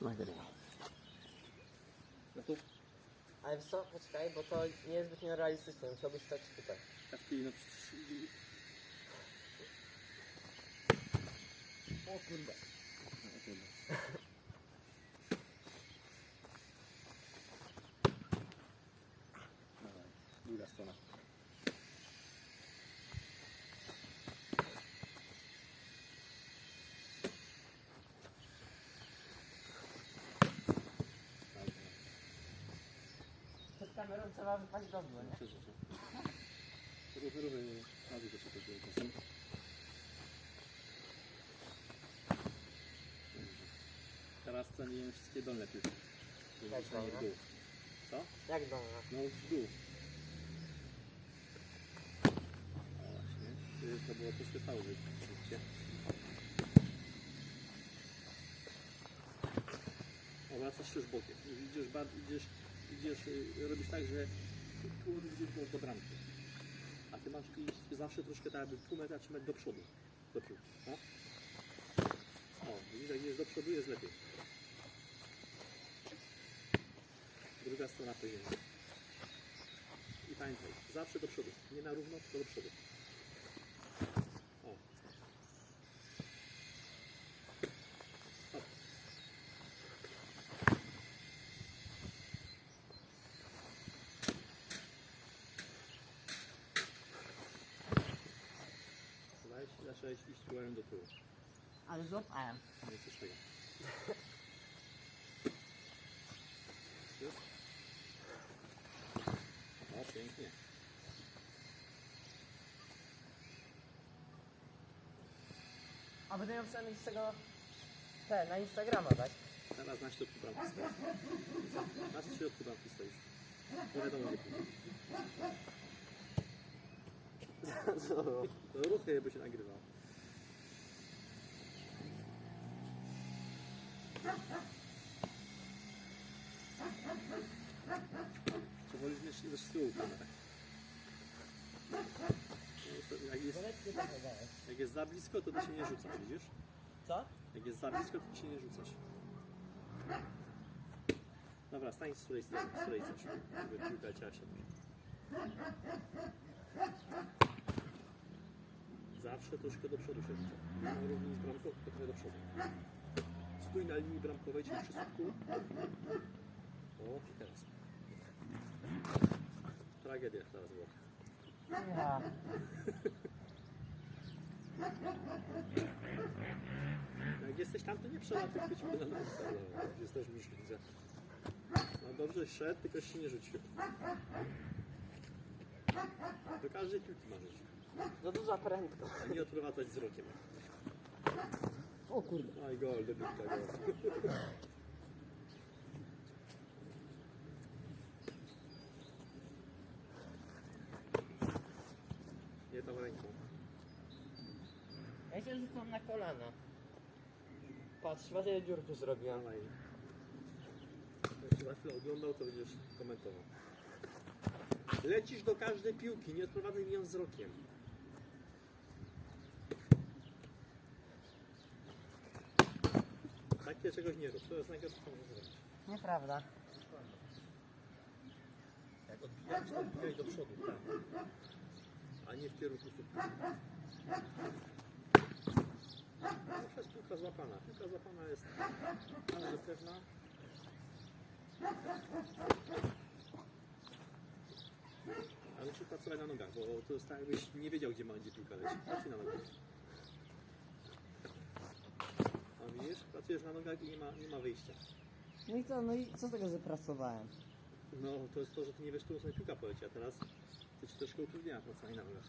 No Ale wiesz co, poczekaj, bo to nie jest zbyt nierealistyczne, musiałbyś stać tutaj. Kaspij, no przecież... O kurde. Dawaj, druga strona. Przed kamerą trzeba wypaść dobrze, nie? Na dzieje czasem. Teraz ceniłem wszystkie dolne zostanie w dolne? dół. Co? Jak dolna? No w dół. O właśnie. Y, To było troszkę stało, widzicie? Obracasz się już bokiem. Idziesz, idziesz, idziesz y, robisz tak, że tu- idziesz do, bramki. A ty masz iść zawsze troszkę tak jakby pół metra czy metr do przodu. Do piłki. No? O, widzisz, jak idziesz do przodu jest lepiej. Druga strona poziomie. I pamiętaj, zawsze do przodu. Nie na równo, tylko do przodu. O. Hop. Weź, zacząłeś iść tyłem do tyłu. Ale złapałem. I coś tego. Już? O, pięknie. A będę miał przynajmniej z tego te, na Instagrama dać. Teraz na środku bramki stoisz. Na środku bramki stoisz. No wiadomo gdzie pójdzie. To ruchy by się nagrywał. Też z tyłu kamerę? No, Jak jest, jak jest za blisko, to ty się nie rzucasz, widzisz? Co? Jak jest za blisko, to ty się nie rzucasz. Dobra, stań z której strony, z której chcesz, żeby piłka leciała się. Zawsze troszkę do przodu się rzuca. Na równi z bramką, tylko trochę do przodu. Stój na linii bramkowej, czyli przy słupku. O, i teraz. Tragedia teraz była. Ja. Jak jesteś tam, to nie przelatuj, będę na nosa. Jesteś już widzę. No dobrze, szedł, tylko się nie rzucił. Do każdej piłki ma rzucić. Za duża prędkość. A nie odprowadzać wzrokiem. O kurde. Aj, gol, debiuta, gol. Nie tą ręką. Ja się rzucam na kolana. Patrz, patrz ile dziur tu zrobiłem. Dawaj. Jak się za chwilę oglądał, to będziesz komentował. Lecisz do każdej piłki, nie odprowadzaj ją wzrokiem. Takie czegoś nie rób, to jest najgorsze, co możesz zrobić. Nieprawda. Jak odbijasz, to odbijaj do przodu, tak. A nie w kierunku słupka. Zawsze jest piłka złapana. Piłka złapana jest bardzo pewna. Ale musisz pracować na nogach, bo to jest tak jakbyś nie wiedział, gdzie ma gdzie piłka leci. Pracuj na nogach. Widzisz? Pracujesz na nogach i nie ma, nie ma wyjścia. No i co, no i co z tego, że pracowałem? No, to jest to, że ty nie wiesz, którą sobie piłka poleci, a teraz to ci troszkę utrudnia pracowanie na nogach.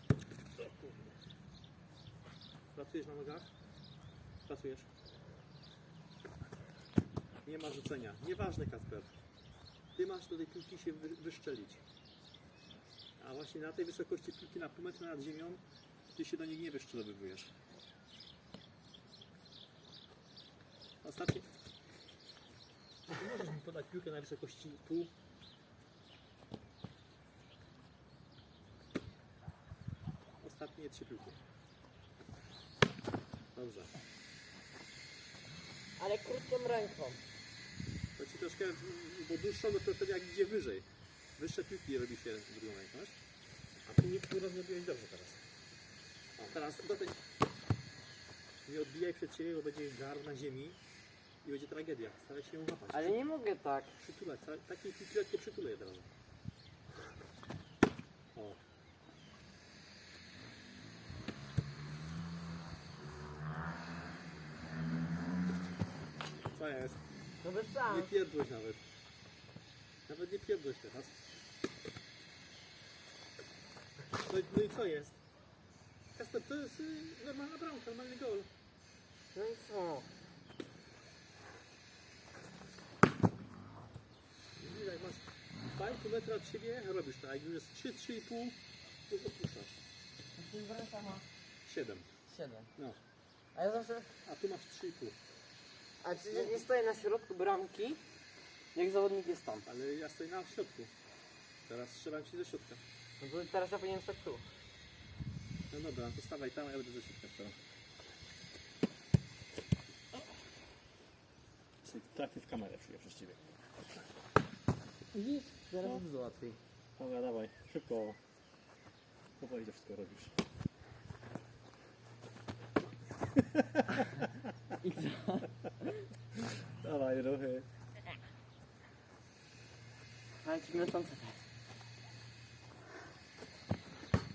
Pracujesz na nogach? Pracujesz? Nie ma rzucenia. Nieważne, Kasper. Ty masz do tej piłki się wy, wyszczelić. A właśnie na tej wysokości piłki na pół metra nad ziemią, ty się do niej nie wyszczelowywujesz. Ostatni. Czy możesz mi podać piłkę na wysokości pół Ostatnie trzy piłki. Dobrze. Ale krótką ręką. troszkę, bo dłuższą no to wtedy jak idzie wyżej. Wyższe piłki robi się drugą ręką. A tu niektóre zrobiłeś dobrze teraz. O, teraz do tej... Nie odbijaj przed siebie, bo będzie garł na ziemi i będzie tragedia. Staraj się ją łapać. Ale nie mogę tak. Przytulać, takiej piłki lekko przytulę od razu. O. Co jest? No bez Nie szans. pierdłość nawet. Nawet nie pierdłość teraz. No, i- no i co jest? Kasper, to jest y, normalna bramka, normalny gol. No i co? Jak masz 2,5 metra od siebie, robisz tak. Jak już jest 3, 3,5, to opuszczasz. Ten bramka ma 7. 7. No. A ja zawsze... A tu masz 3,5. A przecież nie stoję na środku bramki, jak zawodnik jest tam. Ale ja stoję na środku. Teraz strzelam ci ze środka. No bo teraz ja powinienem stać tu. No dobra, to stawaj tam, a ja będę ze środka strzelał. Trafię w kamerę, przyjdę przez ciebie. Widzisz? Teraz jest dużo łatwiej. Dobra, dawaj, szybko. Powoli to wszystko robisz. I co? Dawaj, ruchy. Ale ci męczące tak.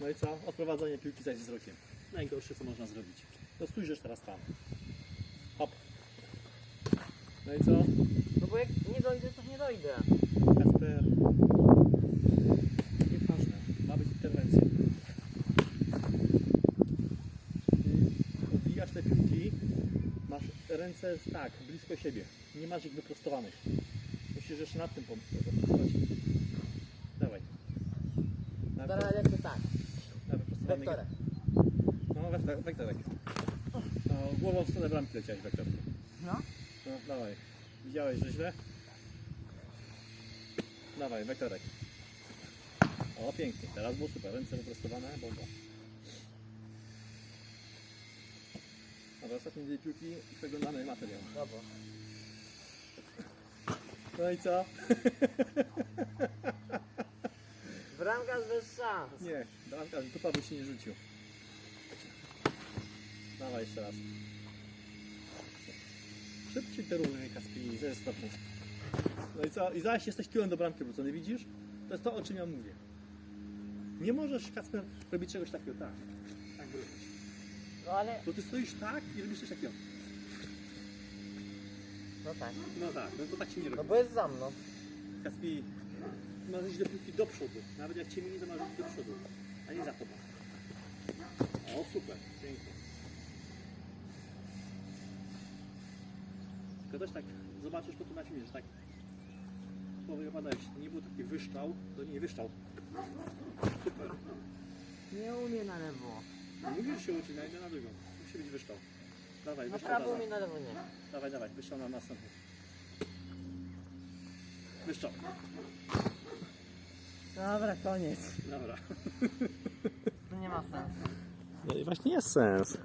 No i co? Odprowadzenie piłki zaś wzrokiem. Najgorsze, co można zrobić. To spójrzysz teraz tam. Hop. No i co? No bo jak nie dojdę, to nie dojdę. Kasper. Nieważne. Ma być interwencja. Odbijasz te piłki. Masz ręce tak, blisko siebie. Nie masz ich wyprostowanych. Musisz jeszcze nad tym pom- popracować. Dawaj. Na, Teraz lecę tak. na wyprostowanych. Wektorem. No, wektor, wektorek. No, głową w stronę bramki leciałeś wektorkiem. No. No, dawaj. Widziałeś, że źle? Dawaj, wektorek. O, pięknie. Teraz było super. Ręce wyprostowane, bomba. Dobra, ostatnie dwie piłki i przeglądamy materiał. Dobra. No i co? Bramka bez szans. Nie, bramka, tupa by się nie rzucił. Dawaj jeszcze raz. Szybciej te ruchy, Kaspi, ze stopni. No i co? I zaś jesteś tyłem do bramki wrócony, widzisz? To jest to, o czym ja mówię. Nie możesz, Kasper, robić czegoś takiego, tak. Tak robić. No ale... Bo ty stoisz tak i robisz coś takiego. No tak. No tak, no to tak się nie robi. No bo jest za mną. Kaspi, masz iść do piłki do przodu. Nawet jak cię minie, to masz iść do przodu. A nie za tobą. O, super. Pięknie. Tylko też tak zobaczysz potem na filmie, że tak powypadałeś. Nie był taki wyszczał, to nie wyszczał. Super. Nie umie na lewo. No Mówisz się uczy, na na drugą. Musi być wyszczał. Dawaj, Na wyszczał, prawo dawaj. umie, na lewo nie. Dawaj, dawaj, wyszczał na następny. Wyszczał. Dobra, koniec. Dobra. To nie ma sensu. No i właśnie jest sens.